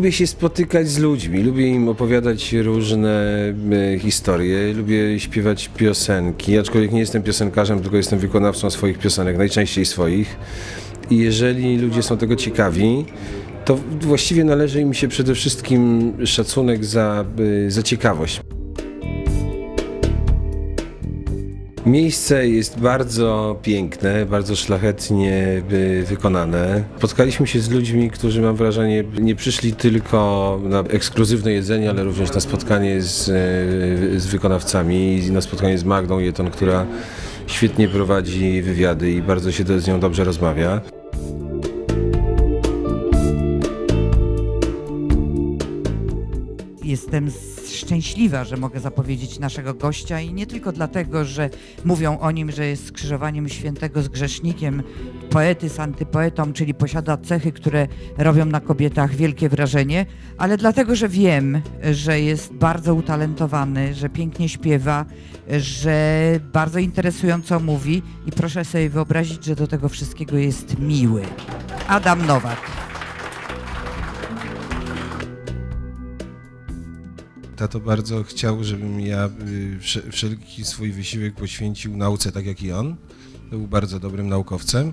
lubię się spotykać z ludźmi, lubię im opowiadać różne e, historie, lubię śpiewać piosenki, aczkolwiek nie jestem piosenkarzem, tylko jestem wykonawcą swoich piosenek, najczęściej swoich. I jeżeli ludzie są tego ciekawi, to właściwie należy im się przede wszystkim szacunek za, e, za ciekawość. Miejsce jest bardzo piękne, bardzo szlachetnie y, wykonane. Spotkaliśmy się z ludźmi, którzy mam wrażenie nie przyszli tylko na ekskluzywne jedzenie, ale również na spotkanie z, y, z wykonawcami i na spotkanie z Magdą Jeton, która świetnie prowadzi wywiady i bardzo się z nią dobrze rozmawia. Jestem szczęśliwa, że mogę zapowiedzieć naszego gościa i nie tylko dlatego, że mówią o nim, że jest skrzyżowaniem świętego z grzesznikiem, poety z antypoetą, czyli posiada cechy, które robią na kobietach wielkie wrażenie, ale dlatego, że wiem, że jest bardzo utalentowany, że pięknie śpiewa, że bardzo interesująco mówi i proszę sobie wyobrazić, że do tego wszystkiego jest miły. Adam Nowak. Tato bardzo chciał, żebym ja y, wsze- wszelki swój wysiłek poświęcił nauce, tak jak i on. Był bardzo dobrym naukowcem,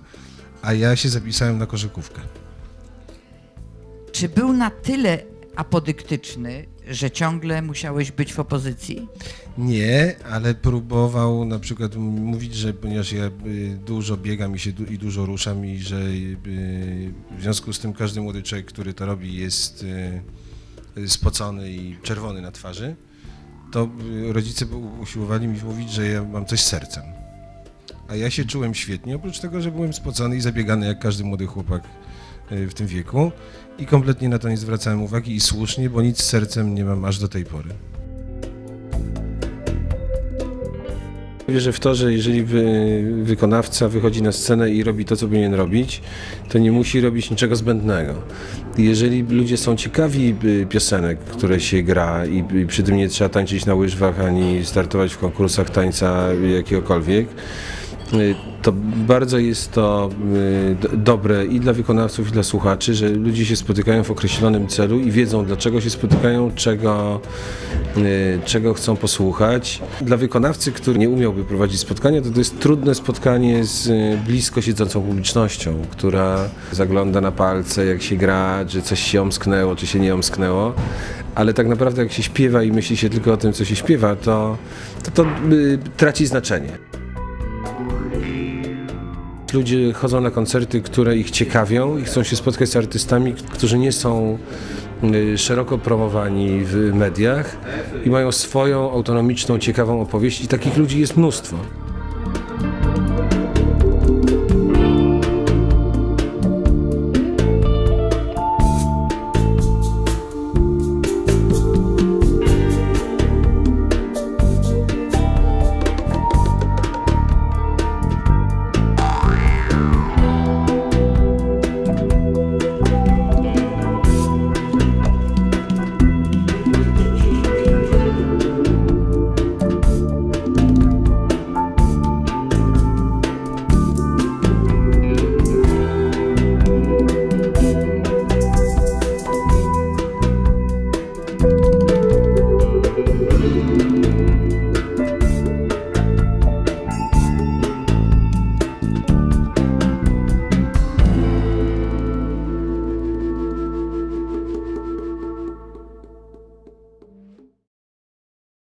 a ja się zapisałem na koszykówkę. Czy był na tyle apodyktyczny, że ciągle musiałeś być w opozycji? Nie, ale próbował na przykład mówić, że ponieważ ja y, dużo biegam i się i dużo ruszam i że y, w związku z tym każdy młody człowiek, który to robi jest spocony i czerwony na twarzy, to y, rodzice usiłowali mi mówić, że ja mam coś z sercem. A ja się czułem świetnie, oprócz tego, że byłem spocony i zabiegany jak każdy młody chłopak y, w tym wieku i kompletnie na to nie zwracałem uwagi i słusznie, bo nic z sercem nie mam aż do tej pory. Wierzę w to, że jeżeli wy, wykonawca wychodzi na scenę i robi to, co powinien robić, to nie musi robić niczego zbędnego. Jeżeli ludzie są ciekawi y, piosenek, które się gra i, przy tym nie trzeba tańczyć na łyżwach ani startować w konkursach tańca jakiegokolwiek, to bardzo jest to y, do- dobre i dla wykonawców, i dla słuchaczy, że ludzie się spotykają w określonym celu i wiedzą, dlaczego się spotykają, czego, y, czego chcą posłuchać. Dla wykonawcy, który nie umiałby prowadzić spotkania, to to jest trudne spotkanie z y, blisko siedzącą publicznością, która zagląda na palce, jak się gra, czy coś się omsknęło, czy się nie omsknęło. Ale tak naprawdę jak się śpiewa i myśli się tylko o tym, co się śpiewa, to to, to y, traci znaczenie. Ludzie chodzą na koncerty, które ich ciekawią i chcą się spotkać z artystami, którzy nie są y, szeroko promowani w mediach i mają swoją autonomiczną, ciekawą opowieść i takich ludzi jest mnóstwo.